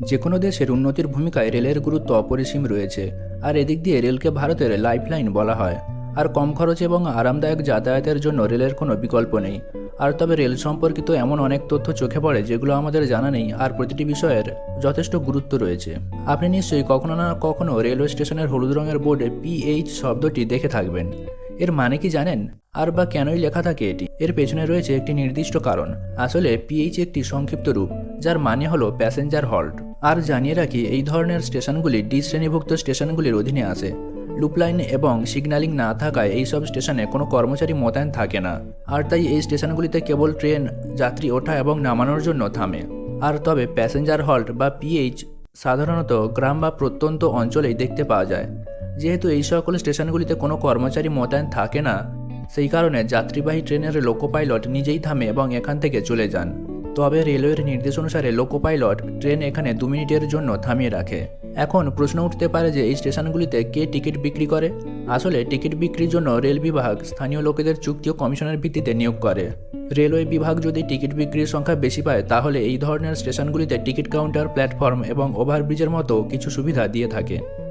যে কোনো দেশের উন্নতির ভূমিকায় রেলের গুরুত্ব অপরিসীম রয়েছে, আর এদিক দিয়ে রেলকে ভারতের লাইফলাইন বলা হয়। আর কম খরচ এবং আরামদায়ক যাতায়াতের জন্য রেলের কোনো বিকল্প নেই। আর তবে রেল সম্পর্কিত এমন অনেক তথ্য চোখে পড়ে যেগুলো আমাদের জানা নেই, আর প্রতিটি বিষয়ের যথেষ্ট গুরুত্ব রয়েছে। আপনি নিশ্চয়ই কখনো না কখনো রেলওয়ে স্টেশনের হলুদ রঙের বোর্ডে পিএইচ শব্দটি দেখে থাকবেন। এর মানে কি জানেন? আর বা কেনই লেখা থাকে এটি? এর পেছনে রয়েছে একটি নির্দিষ্ট কারণ। আসলে পিএইচ একটি সংক্ষিপ্ত রূপ, যার মানে হলো প্যাসেঞ্জার হল্ট আর জানিয়ে রাখি, এই ধরনের স্টেশনগুলি ডি শ্রেণীভুক্ত স্টেশনগুলির অধীনে আসে লুপলাইন এবং সিগন্যালিং না থাকায় এইসব স্টেশনে কোনো কর্মচারী মোতায়েন থাকে না। আর তাই এই স্টেশনগুলিতে কেবল ট্রেন, যাত্রী ওঠা এবং নামানোর জন্য থামে। আর তবে প্যাসেঞ্জার হল্ট বা পিএইচ সাধারণত গ্রাম বা প্রত্যন্ত অঞ্চলেই দেখতে পাওয়া যায়। যেহেতু এই সকল স্টেশনগুলিতে কোনো কর্মচারী মোতায়েন থাকে না, সেই কারণে যাত্রীবাহী ট্রেনের লোকো পাইলট নিজেই থামে এবং এখান থেকে চলে যান। তবে রেলওয়ের নির্দেশ অনুসারে লোকো পাইলট ট্রেন এখানে দু মিনিটের জন্য থামিয়ে রাখে। এখন প্রশ্ন উঠতে পারে যে, এই স্টেশনগুলিতে কে টিকিট বিক্রি করে? আসলে টিকিট বিক্রির জন্য রেল বিভাগ স্থানীয় লোকেদের চুক্তি ও কমিশনের ভিত্তিতে নিয়োগ করে। রেলওয়ে বিভাগ যদি টিকিট বিক্রির সংখ্যা বেশি পায়, তাহলে এই ধরনের স্টেশনগুলিতে টিকিট কাউন্টার, প্ল্যাটফর্ম এবং ওভারব্রিজের মতো কিছু সুবিধা দিয়ে থাকে।